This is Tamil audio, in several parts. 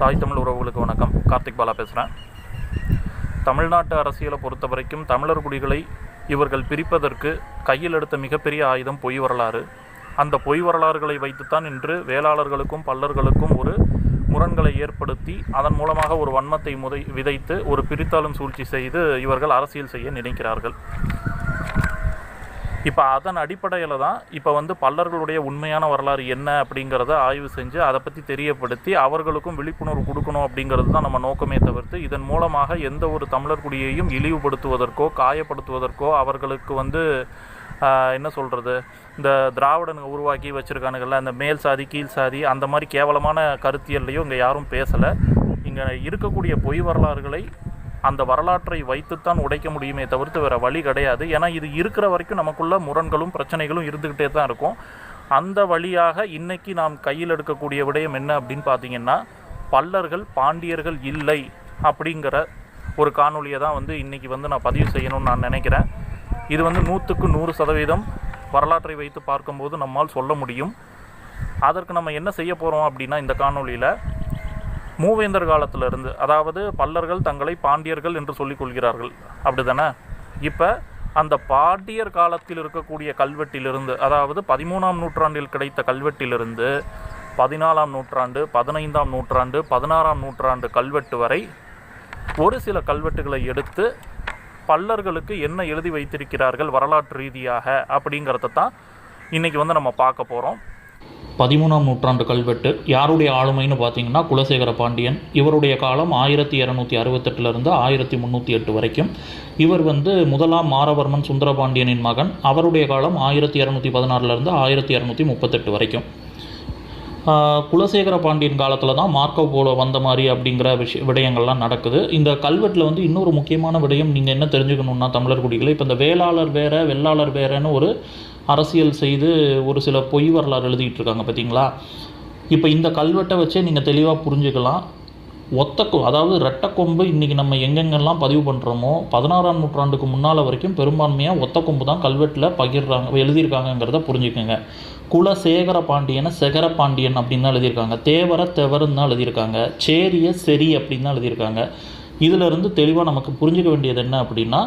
தாய் தமிழ் உறவுகளுக்கு வணக்கம். கார்த்திக் பாலா பேசுகிறேன் தமிழ்நாட்டு அரசியலை பொறுத்த வரைக்கும் தமிழர் குடிகளை இவர்கள் பிரிப்பதற்கு கையில் எடுத்த மிகப்பெரிய ஆயுதம் பொய் வரலாறு. அந்த பொய் வரலாறுகளை வைத்துத்தான் இன்று வேளாளர்களுக்கும் பல்லர்களுக்கும் ஒரு முரண்களை ஏற்படுத்தி அதன் மூலமாக ஒரு வன்மத்தை முதை விதைத்து ஒரு பிரித்தாளும் சூழ்ச்சி செய்து இவர்கள் அரசியல் செய்ய நினைக்கிறார்கள். இப்போ அதன் அடிப்படையில் தான் இப்போ வந்து பல்லர்களுடைய உண்மையான வரலாறு என்ன அப்படிங்கிறத ஆய்வு செஞ்சு அதை பற்றி தெரியப்படுத்தி அவர்களுக்கும் விழிப்புணர்வு கொடுக்கணும் அப்படிங்கிறது தான் நம்ம நோக்கமே தவிர்த்து இதன் மூலமாக எந்த ஒரு தமிழர் குடியையும் இழிவுபடுத்துவதற்கோ காயப்படுத்துவதற்கோ அவர்களுக்கு வந்து என்ன சொல்கிறது இந்த திராவிடனுங்க உருவாக்கி வச்சுருக்கானுங்கள்ல அந்த மேல் சாதி கீழ் சாதி அந்த மாதிரி கேவலமான கருத்தியல்லையும் இங்கே யாரும் பேசலை. இங்கே இருக்கக்கூடிய பொய் வரலாறுகளை அந்த வரலாற்றை வைத்துத்தான் உடைக்க முடியுமே தவிர்த்து வேறு வழி கிடையாது. ஏன்னா இது இருக்கிற வரைக்கும் நமக்குள்ள முரண்களும் பிரச்சனைகளும் இருந்துக்கிட்டே தான் இருக்கும். அந்த வழியாக இன்னைக்கு நாம் கையில் எடுக்கக்கூடிய விடயம் என்ன அப்படின்னு பார்த்தீங்கன்னா பல்லர்கள் பாண்டியர்கள் இல்லை அப்படிங்கிற ஒரு காணொலியை தான் வந்து இன்றைக்கி வந்து நான் பதிவு செய்யணும்னு நான் நினைக்கிறேன். இது வந்து நூற்றுக்கு நூறு சதவீதம் வரலாற்றை வைத்து பார்க்கும்போது நம்மால் சொல்ல முடியும். அதற்கு நம்ம என்ன செய்ய போகிறோம் அப்படின்னா இந்த காணொலியில் மூவேந்தர் காலத்திலிருந்து அதாவது பல்லர்கள் தங்களை பாண்டியர்கள் என்று சொல்லிக் கொள்கிறார்கள். அப்படிதானே இப்போ அந்த பாண்டியர் காலத்தில் இருக்கக்கூடிய கல்வெட்டிலிருந்து அதாவது பதிமூணாம் நூற்றாண்டில் கிடைத்த கல்வெட்டிலிருந்து பதினாலாம் நூற்றாண்டு பதினைந்தாம் நூற்றாண்டு பதினாறாம் நூற்றாண்டு கல்வெட்டு வரை ஒரு சில கல்வெட்டுகளை எடுத்து பல்லர்களுக்கு என்ன எழுதி வைத்திருக்கிறார்கள் வரலாற்று ரீதியாக அப்படிங்கிறத தான் இன்றைக்கி வந்து நம்ம பார்க்க போகிறோம் பதிமூணாம் நூற்றாண்டு கல்வெட்டு யாருடைய ஆளுமைன்னு பார்த்தீங்கன்னா குலசேகர பாண்டியன். இவருடைய காலம் ஆயிரத்தி இரநூத்தி அறுபத்தெட்டுலேருந்து ஆயிரத்தி முந்நூற்றி எட்டு வரைக்கும். இவர் வந்து முதலாம் மாரவர்மன் சுந்தரபாண்டியனின் மகன். அவருடைய காலம் ஆயிரத்தி இரநூத்தி பதினாறுலேருந்து ஆயிரத்தி இரநூத்தி முப்பத்தெட்டு வரைக்கும். குலசேகர பாண்டியன் காலத்தில் தான் மார்க்கோ போலோ வந்த மாதிரி அப்படிங்கிற விஷய விடயங்கள்லாம் நடக்குது. இந்த கல்வெட்டில் வந்து இன்னொரு முக்கியமான விடயம் நீங்கள் என்ன தெரிஞ்சுக்கணுன்னா தமிழர் குடிகளை இப்போ இந்த வேளாளர் வேற வெள்ளாளர் வேறன்னு ஒரு அரசியல் செய்து ஒரு சில பொய் வரலாறு எழுதிட்டு இருக்காங்க பார்த்தீங்களா? இப்போ இந்த கல்வெட்டை வச்சே நீங்கள் தெளிவாக புரிஞ்சுக்கலாம். ஒத்த அதாவது ரெட்டை கொம்பு இன்றைக்கி நம்ம எங்கெங்கெல்லாம் பதிவு பண்ணுறோமோ பதினாறாம் நூற்றாண்டுக்கு முன்னால் வரைக்கும் பெரும்பான்மையாக ஒத்த கொம்பு தான் கல்வெட்டில் பகிர்றாங்க எழுதியிருக்காங்கங்கிறத புரிஞ்சுக்கோங்க. குலசேகர பாண்டியனை சேகர பாண்டியன் அப்படின்னு தான் எழுதியிருக்காங்க. தேவர தெவருன்னு தான் எழுதியிருக்காங்க. சேரிய செரி அப்படின்னு தான் எழுதியிருக்காங்க. இதிலிருந்து தெளிவாக நமக்கு புரிஞ்சுக்க வேண்டியது என்ன அப்படின்னா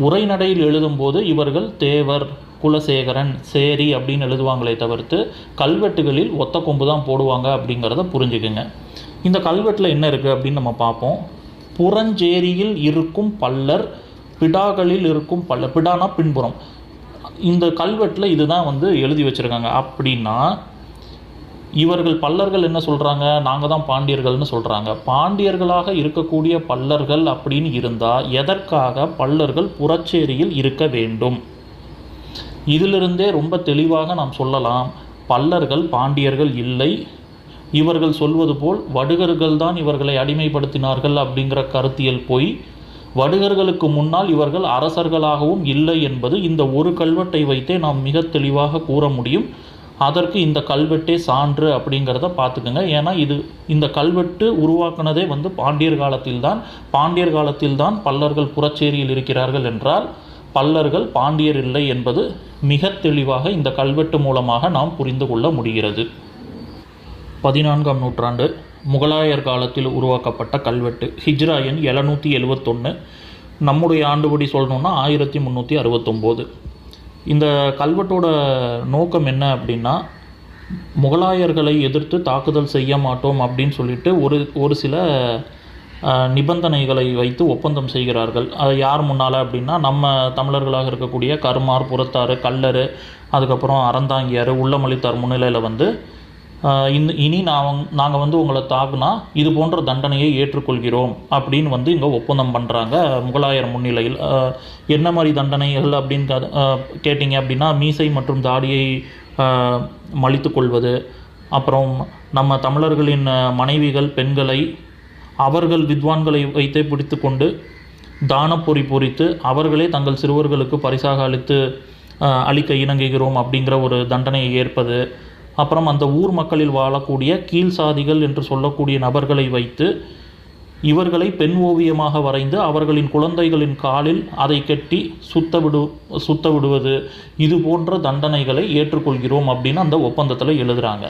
உரைநடையில் எழுதும்போது இவர்கள் தேவர் குலசேகரன் சேரி அப்படின்னு எழுதுவாங்களே தவிர்த்து கல்வெட்டுகளில் ஒத்த கொம்பு தான் போடுவாங்க அப்படிங்கிறத புரிஞ்சுக்குங்க. இந்த கல்வெட்டில் என்ன இருக்குது அப்படின்னு நம்ம பார்ப்போம். புறஞ்சேரியில் இருக்கும் பல்லர் பிடாகளில் இருக்கும் பல்லர் பிடானா பின்புறம். இந்த கல்வெட்டில் இதுதான் வந்து எழுதி வச்சுருக்காங்க. அப்படின்னா இவர்கள் பல்லர்கள் என்ன சொல்கிறாங்க நாங்கள் தான் பாண்டியர்கள்னு சொல்கிறாங்க பாண்டியர்களாக இருக்கக்கூடிய பல்லர்கள் அப்படின்னு இருந்தால் எதற்காக பல்லர்கள் புறச்சேரியில் இருக்க வேண்டும்? இதிலிருந்தே ரொம்ப தெளிவாக நாம் சொல்லலாம். பல்லர்கள் பாண்டியர்கள் இல்லை. இவர்கள் சொல்வது போல் வடுகர்கள் தான் இவர்களை அடிமைப்படுத்தினார்கள் அப்படிங்கிற கருத்தியல் போய் வடுகர்களுக்கு முன்னால் இவர்கள் அரசர்களாகவும் இல்லை என்பது இந்த ஒரு கல்வெட்டை வைத்தே நாம் மிக தெளிவாக கூற முடியும். அதற்கு இந்த கல்வெட்டே சான்று அப்படிங்கிறத பார்த்துக்கோங்க. ஏன்னா இது இந்த கல்வெட்டு உருவாக்குனதே வந்து பாண்டியர் காலத்தில்தான். பாண்டியர் காலத்தில்தான் பல்லர்கள் புறச்சேரியில் இருக்கிறார்கள் என்றால் பல்லர்கள் பாண்டியர் இல்லை என்பது மிக தெளிவாக இந்த கல்வெட்டு மூலமாக நாம் புரிந்து கொள்ள முடிகிறது. பதினான்காம் நூற்றாண்டு முகலாயர் காலத்தில் உருவாக்கப்பட்ட கல்வெட்டு ஹிஜ்ரா எண் எழுநூற்றி எழுவத்தொன்று நம்முடைய ஆண்டுபடி சொல்லணுன்னா ஆயிரத்தி முந்நூற்றி அறுபத்தொம்போது இந்த கல்வெட்டோட நோக்கம் என்ன அப்படின்னா முகலாயர்களை எதிர்த்து தாக்குதல் செய்ய மாட்டோம் அப்படின்னு சொல்லிட்டு ஒரு ஒரு சில நிபந்தனைகளை வைத்து ஒப்பந்தம் செய்கிறார்கள். அது யார் முன்னால் அப்படின்னா நம்ம தமிழர்களாக இருக்கக்கூடிய கருமார் புறத்தாறு கல்லர் அதுக்கப்புறம் அறந்தாங்கியார் உள்ளமளித்தார் முன்னிலையில் வந்து ஆஹ் இனி நான் நாங்கள் வந்து உங்களை தாக்குனா இது போன்ற தண்டனையை ஏற்றுக்கொள்கிறோம் அப்படின்னு வந்து இங்கே ஒப்பந்தம் பண்ணுறாங்க முகலாயர் முன்னிலையில் என்ன மாதிரி தண்டனைகள் அப்படின்னு கேட்டிங்க அப்படின்னா மீசை மற்றும் தாடியை மலித்து கொள்வது. அப்புறம் நம்ம தமிழர்களின் மனைவிகள் பெண்களை அவர்கள் வித்வான்களை வைத்தே பிடித்து கொண்டு தானப்பொறி பொறித்து அவர்களே தங்கள் சிறுவர்களுக்கு பரிசாக அளித்து அளிக்க இணங்குகிறோம் அப்படிங்கிற ஒரு தண்டனையை ஏற்பது. அப்புறம் அந்த ஊர் மக்களில் வாழக்கூடிய கீழ் சாதிகள் என்று சொல்லக்கூடிய நபர்களை வைத்து இவர்களை பெண் ஓவியமாக வரைந்து அவர்களின் குழந்தைகளின் காலில் அதை கட்டி சுத்த விடு சுத்த விடுவது இது போன்ற தண்டனைகளை ஏற்றுக்கொள்கிறோம் அப்படின்னு அந்த ஒப்பந்தத்தில் எழுதுகிறாங்க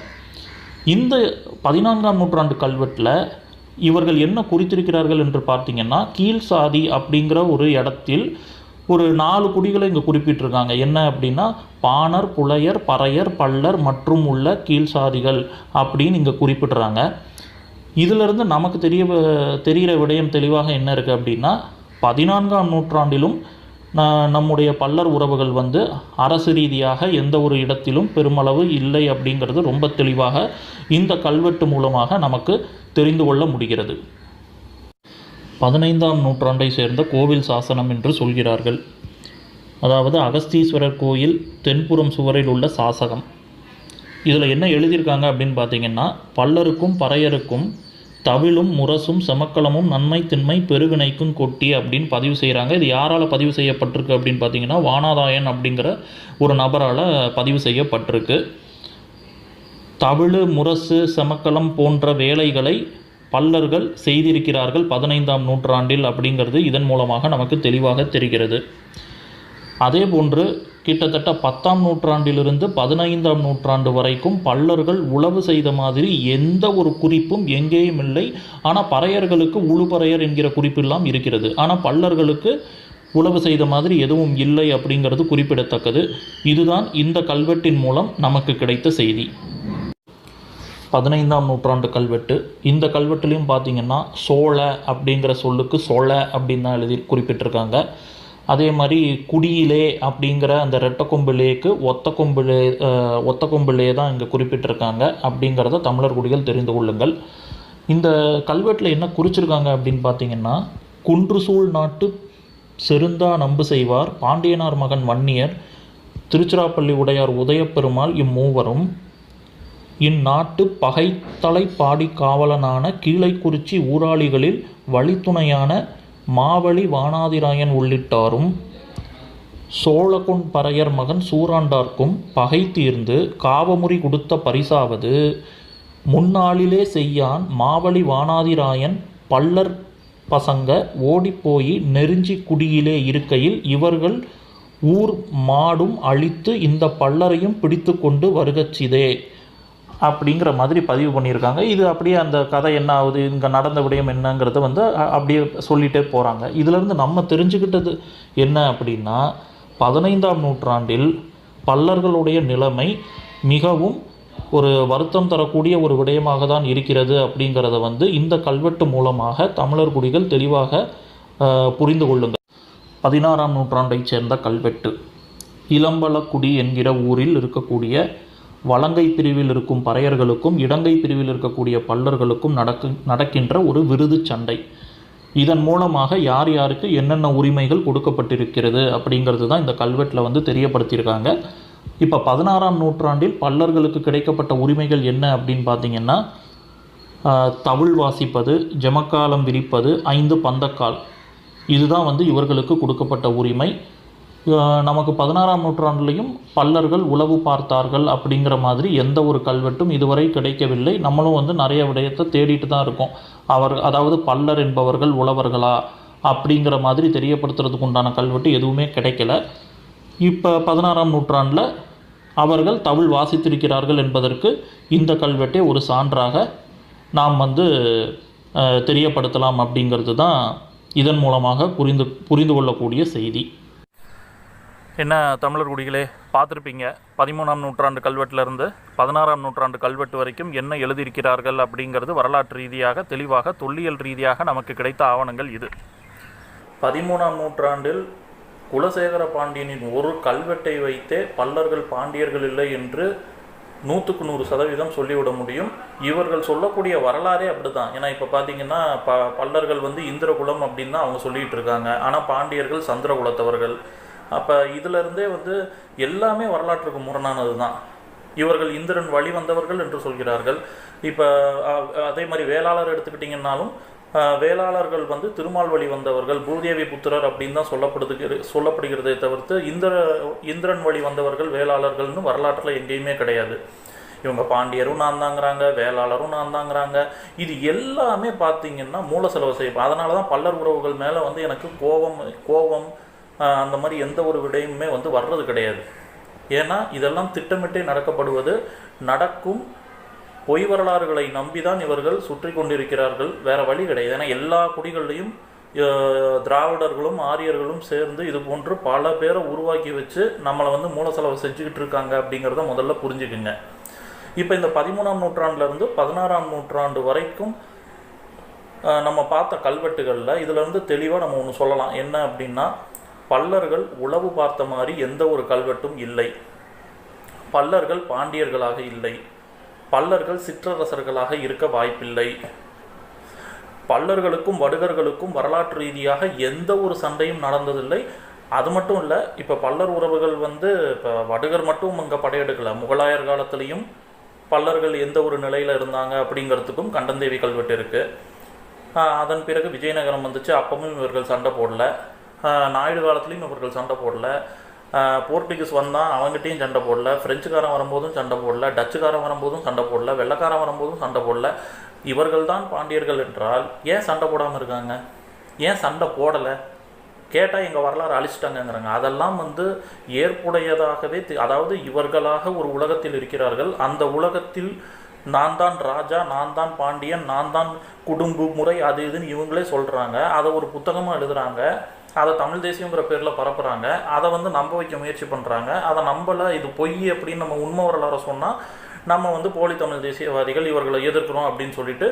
இந்த பதினான்காம் நூற்றாண்டு கல்வெட்டில் இவர்கள் என்ன குறித்திருக்கிறார்கள் என்று பார்த்தீங்கன்னா கீழ் சாதி அப்படிங்கிற ஒரு இடத்தில் ஒரு நாலு குடிகளை இங்கே குறிப்பிட்டிருக்காங்க. என்ன அப்படின்னா பாணர் புலையர் பறையர் பல்லர் மற்றும் உள்ள கீழ் சாதிகள் அப்படின்னு இங்கே குறிப்பிட்டுறாங்க இதிலிருந்து நமக்கு தெரிய தெரிகிற விடயம் தெளிவாக என்ன இருக்குது அப்படின்னா பதினான்காம் நூற்றாண்டிலும் ந- நம்முடைய பல்லர் உறவுகள் வந்து அரசு ரீதியாக எந்த ஒரு இடத்திலும் பெருமளவு இல்லை அப்படிங்கிறது ரொம்ப தெளிவாக இந்த கல்வெட்டு மூலமாக நமக்கு தெரிந்து கொள்ள முடிகிறது. பதினைந்தாம் நூற்றாண்டை சேர்ந்த கோவில் சாசனம் என்று சொல்கிறார்கள். அதாவது அகஸ்தீஸ்வரர் கோயில் தென்புறம் சுவரில் உள்ள சாசகம். இதில் என்ன எழுதியிருக்காங்க அப்படின்னு பார்த்தீங்கன்னா பல்லருக்கும் பறையருக்கும் தவிழும் முரசும் செமக்களமும் நன்மை திண்மை பெருவினைக்கும் கொட்டி அப்படின்னு பதிவு செய்கிறாங்க. இது யாரால் பதிவு செய்யப்பட்டிருக்கு அப்படின்னு பார்த்தீங்கன்னா வானாதாயன் அப்படிங்கிற ஒரு நபரால் பதிவு செய்யப்பட்டிருக்கு. தவிழு முரசு செமக்களம் போன்ற வேலைகளை பல்லர்கள் செய்திருக்கிறார்கள் பதினைந்தாம் நூற்றாண்டில் அப்படிங்கிறது இதன் மூலமாக நமக்கு தெளிவாக தெரிகிறது. அதே போன்று கிட்டத்தட்ட பத்தாம் நூற்றாண்டிலிருந்து பதினைந்தாம் நூற்றாண்டு வரைக்கும் பல்லர்கள் உழவு செய்த மாதிரி எந்த ஒரு குறிப்பும் எங்கேயும் இல்லை. ஆனால் பறையர்களுக்கு உழுபறையர் என்கிற குறிப்பெல்லாம் இருக்கிறது. ஆனால் பல்லர்களுக்கு உழவு செய்த மாதிரி எதுவும் இல்லை அப்படிங்கிறது குறிப்பிடத்தக்கது. இதுதான் இந்த கல்வெட்டின் மூலம் நமக்கு கிடைத்த செய்தி. பதினைந்தாம் நூற்றாண்டு கல்வெட்டு. இந்த கல்வெட்டுலேயும் பார்த்தீங்கன்னா சோழ அப்படிங்கிற சொல்லுக்கு சோழ அப்படின்னு தான் எழுதி குறிப்பிட்டிருக்காங்க. அதே மாதிரி குடியிலே அப்படிங்கிற அந்த ரெட்டக்கொம்பிலேக்கு ஒத்த கொம்பிலே ஒத்த கொம்பிலே தான் இங்கே குறிப்பிட்டிருக்காங்க அப்படிங்கிறத தமிழர் குடிகள் தெரிந்து கொள்ளுங்கள். இந்த கல்வெட்டில் என்ன குறிச்சிருக்காங்க அப்படின்னு பார்த்தீங்கன்னா குன்றுசூழ் நாட்டு செருந்தா நம்பு செய்வார். பாண்டியனார் மகன் வன்னியர் திருச்சிராப்பள்ளி உடையார் உதயப்பெருமாள் இம்மூவரும். இந்நாட்டு பகைத்தலை பாடி காவலனான கீழைக்குறிச்சி ஊராளிகளில் வழித்துணையான மாவழி வானாதிராயன் உள்ளிட்டாரும் சோழகொன்பறையர் மகன் சூராண்டார்க்கும் பகை தீர்ந்து காவமுறி கொடுத்த பரிசாவது முன்னாளிலே செய்யான் மாவழி வானாதிராயன் பல்லர் பசங்க ஓடிப்போய் நெருஞ்சி குடியிலே இருக்கையில் இவர்கள் ஊர் மாடும் அழித்து இந்த பல்லரையும் பிடித்து கொண்டு வருகச்சிதே அப்படிங்கிற மாதிரி பதிவு பண்ணியிருக்காங்க. இது அப்படியே அந்த கதை என்ன ஆகுது இங்கே நடந்த விடயம் என்னங்கிறத வந்து அப்படியே சொல்லிகிட்டே போகிறாங்க இதிலேருந்து நம்ம தெரிஞ்சுக்கிட்டது என்ன அப்படின்னா பதினைந்தாம் நூற்றாண்டில் பல்லர்களுடைய நிலைமை மிகவும் ஒரு வருத்தம் தரக்கூடிய ஒரு விடயமாக தான் இருக்கிறது அப்படிங்கிறத வந்து இந்த கல்வெட்டு மூலமாக தமிழர் குடிகள் தெளிவாக புரிந்து கொள்ளுங்கள். பதினாறாம் நூற்றாண்டைச் சேர்ந்த கல்வெட்டு. இளம்பலக்குடி என்கிற ஊரில் இருக்கக்கூடிய வலங்கை பிரிவில் இருக்கும் பறையர்களுக்கும் இடங்கை பிரிவில் இருக்கக்கூடிய பல்லர்களுக்கும் நடக்கு நடக்கின்ற ஒரு விருது சண்டை. இதன் மூலமாக யார் யாருக்கு என்னென்ன உரிமைகள் கொடுக்கப்பட்டிருக்கிறது அப்படிங்கிறது தான் இந்த கல்வெட்டில் வந்து தெரியப்படுத்தியிருக்காங்க. இப்போ பதினாறாம் நூற்றாண்டில் பல்லர்களுக்கு கிடைக்கப்பட்ட உரிமைகள் என்ன அப்படின்னு பார்த்தீங்கன்னா தவிழ் வாசிப்பது ஜமக்காலம் விரிப்பது ஐந்து பந்தக்கால். இதுதான் வந்து இவர்களுக்கு கொடுக்கப்பட்ட உரிமை. நமக்கு பதினாறாம் நூற்றாண்டுலேயும் பல்லர்கள் உளவு பார்த்தார்கள் அப்படிங்கிற மாதிரி எந்த ஒரு கல்வெட்டும் இதுவரை கிடைக்கவில்லை. நம்மளும் வந்து நிறைய விடயத்தை தேடிட்டு தான் இருக்கோம். அவர் அதாவது பல்லர் என்பவர்கள் உழவர்களா அப்படிங்கிற மாதிரி தெரியப்படுத்துறதுக்கு உண்டான கல்வெட்டு எதுவுமே கிடைக்கல. இப்போ பதினாறாம் நூற்றாண்டில் அவர்கள் தமிழ் வாசித்திருக்கிறார்கள் என்பதற்கு இந்த கல்வெட்டே ஒரு சான்றாக நாம் வந்து தெரியப்படுத்தலாம் அப்படிங்கிறது தான் இதன் மூலமாக புரிந்து புரிந்து கொள்ளக்கூடிய செய்தி. என்ன தமிழர் குடிகளே பார்த்துருப்பீங்க. பதிமூணாம் நூற்றாண்டு கல்வெட்டிலிருந்து பதினாறாம் நூற்றாண்டு கல்வெட்டு வரைக்கும் என்ன எழுதியிருக்கிறார்கள் அப்படிங்கிறது வரலாற்று ரீதியாக தெளிவாக தொல்லியல் ரீதியாக நமக்கு கிடைத்த ஆவணங்கள் இது. பதிமூணாம் நூற்றாண்டில் குலசேகர பாண்டியனின் ஒரு கல்வெட்டை வைத்தே பல்லர்கள் பாண்டியர்கள் இல்லை என்று நூற்றுக்கு நூறு சதவீதம் சொல்லிவிட முடியும். இவர்கள் சொல்லக்கூடிய வரலாறே அப்படிதான் ஏன்னா இப்போ பார்த்தீங்கன்னா ப பல்லர்கள் வந்து இந்திரகுலம் அப்படின்னு தான் அவங்க சொல்லிகிட்டு இருக்காங்க. ஆனால் பாண்டியர்கள் சந்திரகுலத்தவர்கள். அப்போ இதிலிருந்தே வந்து எல்லாமே வரலாற்றுக்கு முரணானது தான் இவர்கள் இந்திரன் வழி வந்தவர்கள் என்று சொல்கிறார்கள். இப்போ அதே மாதிரி வேளாளர் எடுத்துக்கிட்டிங்கன்னாலும் வேளாளர்கள் வந்து திருமால் வழி வந்தவர்கள் பூதேவி புத்திரர் அப்படின்னு தான் சொல்லப்படுது சொல்லப்படுகிறதே தவிர்த்து இந்திர இந்திரன் வழி வந்தவர்கள் வேளாளர்கள்னு வரலாற்றில் எங்கேயுமே கிடையாது. இவங்க பாண்டியரும் நான் தாங்கிறாங்க வேளாளரும் நான் தாங்கிறாங்க. இது எல்லாமே பார்த்தீங்கன்னா மூல செலவு செய்யும். அதனால தான் பல்லர் உறவுகள் மேலே வந்து எனக்கு கோபம் கோபம் அந்த மாதிரி எந்த ஒரு விடயமுமே வந்து வர்றது கிடையாது. ஏன்னா இதெல்லாம் திட்டமிட்டே நடக்கப்படுவது நடக்கும் பொய் வரலாறுகளை நம்பிதான் இவர்கள் சுற்றி கொண்டிருக்கிறார்கள். வேற வழி கிடையாது. ஏன்னா எல்லா குடிகள்லையும் திராவிடர்களும் ஆரியர்களும் சேர்ந்து இது போன்று பல பேரை உருவாக்கி வச்சு நம்மளை வந்து மூலசெலவு செஞ்சுக்கிட்டு இருக்காங்க அப்படிங்கிறத முதல்ல புரிஞ்சுக்குங்க. இப்போ இந்த பதிமூணாம் நூற்றாண்டுலேருந்து பதினாறாம் நூற்றாண்டு வரைக்கும் நம்ம பார்த்த கல்வெட்டுகளில் இதிலேருந்து தெளிவாக நம்ம ஒன்று சொல்லலாம். என்ன அப்படின்னா பல்லர்கள் உளவு பார்த்த மாதிரி எந்த ஒரு கல்வெட்டும் இல்லை. பல்லர்கள் பாண்டியர்களாக இல்லை. பல்லர்கள் சிற்றரசர்களாக இருக்க வாய்ப்பில்லை. பல்லர்களுக்கும் வடுகர்களுக்கும் வரலாற்று ரீதியாக எந்த ஒரு சண்டையும் நடந்ததில்லை. அது மட்டும் இல்லை இப்போ பல்லர் உறவுகள் வந்து இப்போ வடுகர் மட்டும் அங்கே படையெடுக்கலை. முகலாயர் காலத்துலேயும் பல்லர்கள் எந்த ஒரு நிலையில் இருந்தாங்க அப்படிங்கிறதுக்கும் கண்டந்தேவி கல்வெட்டு இருக்குது அதன் பிறகு விஜயநகரம் வந்துச்சு. அப்பவும் இவர்கள் சண்டை போடல. நாயுடு காலத்துலேயும் இவர்கள் சண்டை போடல. போர்ட்டுகீஸ் வந்தான் அவங்ககிட்டையும் சண்டை போடல. பிரெஞ்சுக்காரன் வரும்போதும் சண்டை போடல. டச்சுக்காரன் வரும்போதும் சண்டை போடல. வெள்ளைக்காரன் வரும்போதும் சண்டை போடல. இவர்கள் தான் பாண்டியர்கள் என்றால் ஏன் சண்டை போடாமல் இருக்காங்க? ஏன் சண்டை போடலை? கேட்டால் எங்கள் வரலாறு அழிச்சிட்டாங்கங்கிறாங்க. அதெல்லாம் வந்து ஏற்புடையதாகவே அதாவது இவர்களாக ஒரு உலகத்தில் இருக்கிறார்கள். அந்த உலகத்தில் நான் தான் ராஜா நான் தான் பாண்டியன் நான் தான் குடும்ப முறை அது இதுன்னு இவங்களே சொல்கிறாங்க அதை ஒரு புத்தகமாக எழுதுகிறாங்க அதை தமிழ் தேசியங்கிற பேரில் பரப்புகிறாங்க அதை வந்து நம்ப வைக்க முயற்சி பண்ணுறாங்க அதை நம்பலை இது பொய் அப்படின்னு நம்ம உண்மை வரலாறு சொன்னால் நம்ம வந்து போலி தமிழ் தேசியவாதிகள் இவர்களை எதிர்க்கிறோம் அப்படின்னு சொல்லிட்டு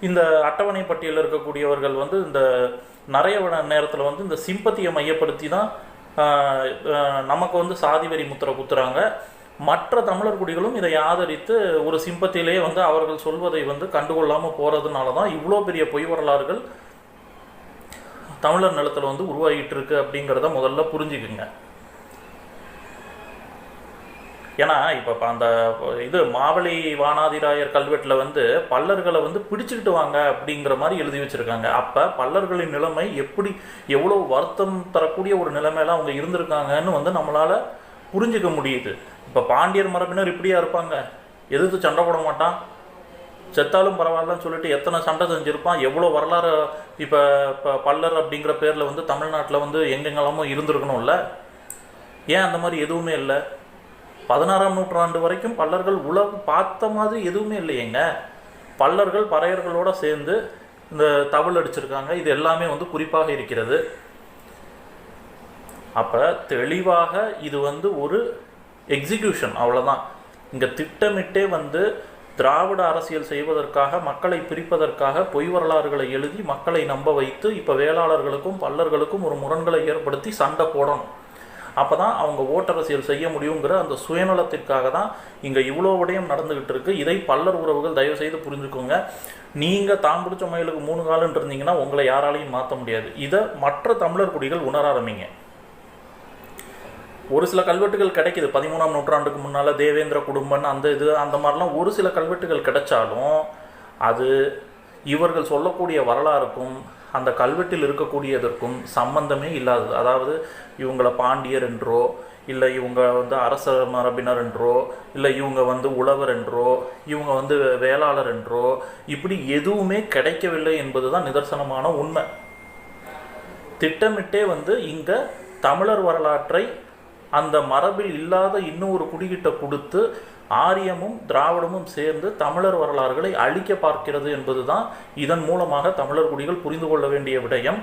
இந்த அட்டவணை பட்டியலில் இருக்கக்கூடியவர்கள் வந்து இந்த நிறைய நேரத்தில் வந்து இந்த சிம்பத்தியை மையப்படுத்தி தான் நமக்கு வந்து சாதி வரி முத்திரை குத்துறாங்க. மற்ற தமிழர் குடிகளும் இதை ஆதரித்து ஒரு சிம்பத்திலேயே வந்து அவர்கள் சொல்வதை வந்து கண்டுகொள்ளாமல் போகிறதுனால தான் இவ்வளோ பெரிய பொய் வரலாறுகள் தமிழர் நிலத்தில் வந்து உருவாகிட்டு இருக்கு அப்படிங்கிறத முதல்ல புரிஞ்சுக்குங்க. ஏன்னா இப்போ அந்த இது மாவழி வானாதிராயர் கல்வெட்டில் வந்து பல்லர்களை வந்து பிடிச்சுக்கிட்டு வாங்க அப்படிங்கிற மாதிரி எழுதி வச்சுருக்காங்க. அப்போ பல்லர்களின் நிலைமை எப்படி எவ்வளோ வருத்தம் தரக்கூடிய ஒரு நிலைமையில அவங்க இருந்திருக்காங்கன்னு வந்து நம்மளால் புரிஞ்சுக்க முடியுது. இப்போ பாண்டியர் மரபினர் இப்படியா இருப்பாங்க. எதிர்த்து சண்டை போட மாட்டான். செத்தாலும் பரவாயில்லன்னு சொல்லிட்டு எத்தனை சண்டை செஞ்சுருப்பான்? எவ்வளோ வரலாறு இப்போ இப்போ பல்லர் அப்படிங்கிற பேரில் வந்து தமிழ்நாட்டில் வந்து எங்கெங்கெல்லாமோ இருந்திருக்கணும்ல? ஏன் அந்த மாதிரி எதுவுமே இல்லை? பதினாறாம் நூற்றாண்டு வரைக்கும் பல்லர்கள் உலக பார்த்த மாதிரி எதுவுமே இல்லையேங்க. பல்லர்கள் பறையர்களோடு சேர்ந்து இந்த தவள் அடிச்சிருக்காங்க. இது எல்லாமே வந்து குறிப்பாக இருக்கிறது. அப்போ தெளிவாக இது வந்து ஒரு எக்ஸிகியூஷன் அவ்வளோதான் இங்கே திட்டமிட்டே வந்து திராவிட அரசியல் செய்வதற்காக மக்களை பிரிப்பதற்காக பொய் வரலாறுகளை எழுதி மக்களை நம்ப வைத்து இப்போ வேளாளர்களுக்கும் பல்லர்களுக்கும் ஒரு முரண்களை ஏற்படுத்தி சண்டை போடணும். அப்போ தான் அவங்க ஓட்டரசியல் செய்ய முடியுங்கிற அந்த சுயநலத்திற்காக தான் இங்கே இவ்வளோ விடயம் நடந்துக்கிட்டு இருக்குது இதை பல்லர் உறவுகள் தயவு செய்து புரிஞ்சுக்கோங்க. நீங்கள் தான் பிடிச்ச மயிலுக்கு மூணு காலுன்னு இருந்தீங்கன்னா உங்களை யாராலையும் மாற்ற முடியாது. இதை மற்ற தமிழர் குடிகள் உணர ஆரம்பிங்க. ஒரு சில கல்வெட்டுகள் கிடைக்கிது. பதிமூணாம் நூற்றாண்டுக்கு முன்னால் தேவேந்திர குடும்பம் அந்த இது அந்த மாதிரிலாம் ஒரு சில கல்வெட்டுகள் கிடைச்சாலும் அது இவர்கள் சொல்லக்கூடிய வரலாறுக்கும் அந்த கல்வெட்டில் இருக்கக்கூடியதற்கும் சம்பந்தமே இல்லாதது. அதாவது இவங்கள பாண்டியர் என்றோ இல்லை இவங்க வந்து அரச மரபினர் என்றோ இல்லை இவங்க வந்து உழவர் என்றோ இவங்க வந்து வேளாளர் என்றோ இப்படி எதுவுமே கிடைக்கவில்லை என்பது தான் நிதர்சனமான உண்மை. திட்டமிட்டே வந்து இங்கே தமிழர் வரலாற்றை அந்த மரபில் இல்லாத இன்னொரு குடிகிட்ட கொடுத்து ஆரியமும் திராவிடமும் சேர்ந்து தமிழர் வரலாறுகளை அழிக்க பார்க்கிறது என்பதுதான் இதன் மூலமாக தமிழர் குடிகள் புரிந்து கொள்ள வேண்டிய விடயம்.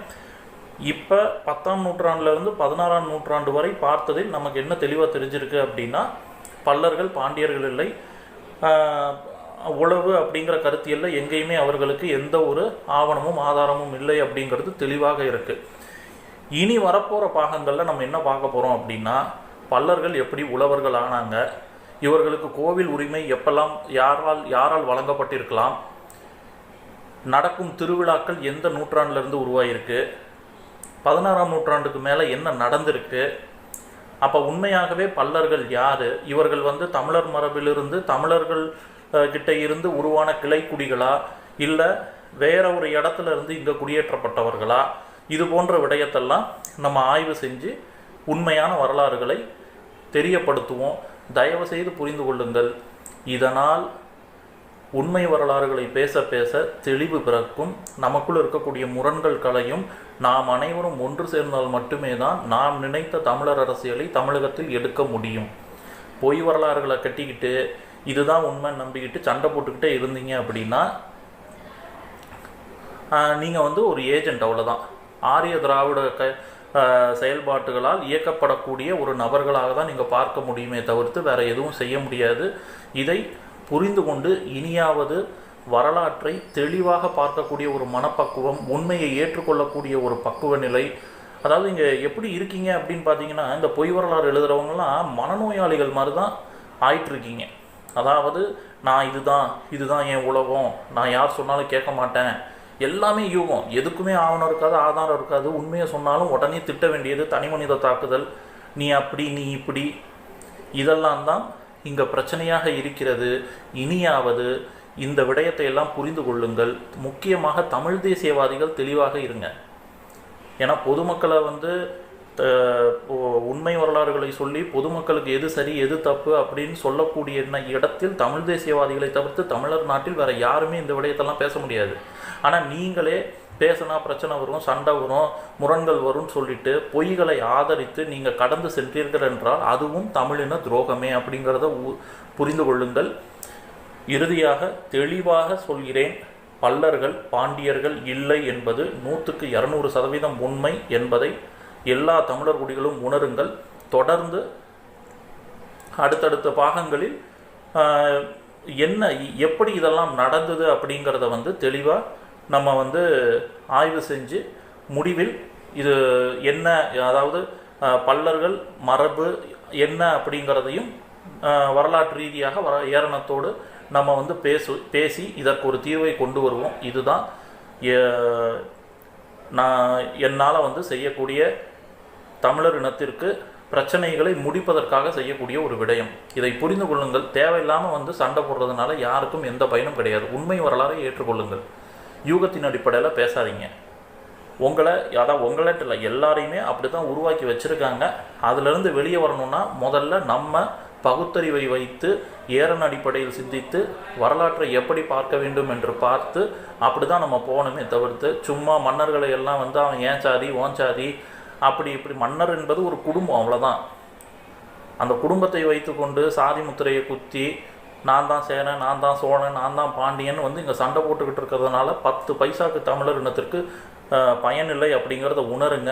இப்போ பத்தாம் நூற்றாண்டுல இருந்து பதினாறாம் நூற்றாண்டு வரை பார்த்ததில் நமக்கு என்ன தெளிவாக தெரிஞ்சிருக்கு அப்படின்னா பல்லர்கள் பாண்டியர்கள் இல்லை உழவு அப்படிங்கிற கருத்தியல்ல எங்கேயுமே அவர்களுக்கு எந்த ஒரு ஆவணமும் ஆதாரமும் இல்லை அப்படிங்கிறது தெளிவாக இருக்குது இனி வரப்போகிற பாகங்களில் நம்ம என்ன பார்க்க போகிறோம் அப்படின்னா பல்லர்கள் எப்படி உழவர்கள் ஆனாங்க இவர்களுக்கு கோவில் உரிமை எப்பெல்லாம் யாரால் யாரால் வழங்கப்பட்டிருக்கலாம் நடக்கும் திருவிழாக்கள் எந்த நூற்றாண்டிலிருந்து உருவாயிருக்கு பதினாறாம் நூற்றாண்டுக்கு மேலே என்ன நடந்திருக்கு அப்போ உண்மையாகவே பல்லர்கள் யார் இவர்கள் வந்து தமிழர் மரபிலிருந்து தமிழர்கள் கிட்ட இருந்து உருவான கிளைக்குடிகளா இல்லை வேற ஒரு இடத்துல இருந்து இங்கே குடியேற்றப்பட்டவர்களா இது போன்ற விடயத்தெல்லாம் நம்ம ஆய்வு செஞ்சு உண்மையான வரலாறுகளை தெரியப்படுத்துவோம். தயவு செய்து புரிந்து கொள்ளுங்கள். இதனால் உண்மை வரலாறுகளை பேச பேச தெளிவு பிறக்கும். நமக்குள் இருக்கக்கூடிய முரண்கள் களையும் நாம் அனைவரும் ஒன்று சேர்ந்தால் மட்டுமே தான் நாம் நினைத்த தமிழர் அரசியலை தமிழகத்தில் எடுக்க முடியும். பொய் வரலாறுகளை கட்டிக்கிட்டு இதுதான் உண்மை நம்பிக்கிட்டு சண்டை போட்டுக்கிட்டே இருந்தீங்க அப்படின்னா நீங்கள் வந்து ஒரு ஏஜென்ட் அவ்வளோதான் ஆரிய திராவிட க செயல்பாட்டுகளால் இயக்கப்படக்கூடிய ஒரு நபர்களாக தான் நீங்கள் பார்க்க முடியுமே தவிர்த்து வேறு எதுவும் செய்ய முடியாது. இதை புரிந்து கொண்டு இனியாவது வரலாற்றை தெளிவாக பார்க்கக்கூடிய ஒரு மனப்பக்குவம் உண்மையை ஏற்றுக்கொள்ளக்கூடிய ஒரு பக்குவ நிலை. அதாவது இங்கே எப்படி இருக்கீங்க அப்படின்னு பார்த்தீங்கன்னா இந்த பொய் வரலாறு எழுதுகிறவங்கலாம் மனநோயாளிகள் மாதிரி தான் ஆயிட்டுருக்கீங்க. அதாவது நான் இதுதான் இதுதான் என் உலகம் நான் யார் சொன்னாலும் கேட்க மாட்டேன். எல்லாமே யூகம். எதுக்குமே ஆவணம் இருக்காது ஆதாரம் இருக்காது. உண்மையை சொன்னாலும் உடனே திட்ட வேண்டியது தனி மனித தாக்குதல். நீ அப்படி நீ இப்படி. இதெல்லாம் தான் இங்கே பிரச்சனையாக இருக்கிறது. இனியாவது இந்த விடயத்தை எல்லாம் புரிந்து கொள்ளுங்கள். முக்கியமாக தமிழ் தேசியவாதிகள் தெளிவாக இருங்க. ஏன்னா பொதுமக்களை வந்து உண்மை வரலாறுகளை சொல்லி பொதுமக்களுக்கு எது சரி எது தப்பு அப்படின்னு சொல்லக்கூடிய என்ன இடத்தில் தமிழ் தேசியவாதிகளை தவிர்த்து தமிழர் நாட்டில் வேறு யாருமே இந்த விடயத்தெல்லாம் பேச முடியாது. ஆனால் நீங்களே பேசினா பிரச்சனை வரும் சண்டை வரும் முரண்கள் வரும்னு சொல்லிட்டு பொய்களை ஆதரித்து நீங்கள் கடந்து சென்றீர்கள் என்றால் அதுவும் தமிழின துரோகமே அப்படிங்கிறத உ- புரிந்து கொள்ளுங்கள். இறுதியாக தெளிவாக சொல்கிறேன் பல்லர்கள் பாண்டியர்கள் இல்லை என்பது நூற்றுக்கு இரநூறு சதவீதம் உண்மை என்பதை எல்லா தமிழர் குடிகளும் உணருங்கள். தொடர்ந்து அடுத்தடுத்த பாகங்களில் என்ன எப்படி இதெல்லாம் நடந்தது அப்படிங்கிறத வந்து தெளிவாக நம்ம வந்து ஆய்வு செஞ்சு முடிவில் இது என்ன அதாவது பல்லர்கள் மரபு என்ன அப்படிங்கிறதையும் வரலாற்று ரீதியாக வர ஏரணத்தோடு நம்ம வந்து பேசு பேசி இதற்கு ஒரு தீர்வை கொண்டு வருவோம். இதுதான் நான் என்னால் வந்து செய்யக்கூடிய தமிழர் இனத்திற்கு பிரச்சனைகளை முடிப்பதற்காக செய்யக்கூடிய ஒரு விடயம். இதை புரிந்து கொள்ளுங்கள். தேவையில்லாமல் வந்து சண்டை போடுறதுனால யாருக்கும் எந்த பயனும் கிடையாது. உண்மை வரலாறை ஏற்றுக்கொள்ளுங்கள். யூகத்தின் அடிப்படையில் பேசாதீங்க. உங்களை அதான் உங்கள்ட்ட இல்லை எல்லாரையுமே அப்படி தான் உருவாக்கி வச்சுருக்காங்க. அதுலேருந்து வெளியே வரணும்னா முதல்ல நம்ம பகுத்தறிவை வைத்து ஏறன் அடிப்படையில் சிந்தித்து வரலாற்றை எப்படி பார்க்க வேண்டும் என்று பார்த்து அப்படி தான் நம்ம போகணுமே தவிர்த்து சும்மா மன்னர்களை எல்லாம் வந்து அவன் ஏன் சாதி ஓன் சாதி அப்படி இப்படி மன்னர் என்பது ஒரு குடும்பம் அவ்வளோதான் அந்த குடும்பத்தை வைத்துக்கொண்டு சாதி முத்திரையை குத்தி நான் தான் சேரன் நான் தான் சோழன் நான் தான் பாண்டியன் வந்து இங்கே சண்டை போட்டுக்கிட்டு இருக்கிறதுனால பத்து பைசாக்கு தமிழர் இனத்திற்கு பயனில்லை அப்படிங்கிறத உணருங்க.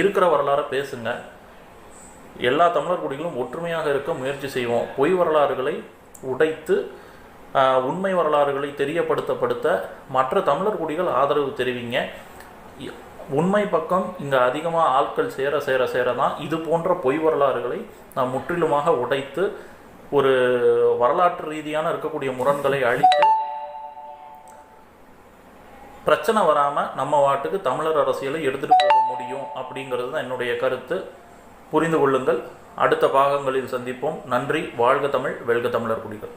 இருக்கிற வரலாறை பேசுங்க. எல்லா தமிழர் குடிகளும் ஒற்றுமையாக இருக்க முயற்சி செய்வோம். பொய் வரலாறுகளை உடைத்து உண்மை வரலாறுகளை தெரியப்படுத்தப்படுத்த மற்ற தமிழர் குடிகள் ஆதரவு தெரிவிங்க. உண்மை பக்கம் இங்கே அதிகமாக ஆட்கள் சேர சேர சேர தான் இது போன்ற பொய் வரலாறுகளை நாம் முற்றிலுமாக உடைத்து ஒரு வரலாற்று ரீதியான இருக்கக்கூடிய முரண்களை அழித்து பிரச்சனை வராமல் நம்ம வாட்டுக்கு தமிழர் அரசியலை எடுத்துகிட்டு போக முடியும் அப்படிங்கிறது தான் என்னுடைய கருத்து. புரிந்து கொள்ளுங்கள். அடுத்த பாகங்களில் சந்திப்போம். நன்றி. வாழ்க தமிழ் வெல்க தமிழர் குடிகள்.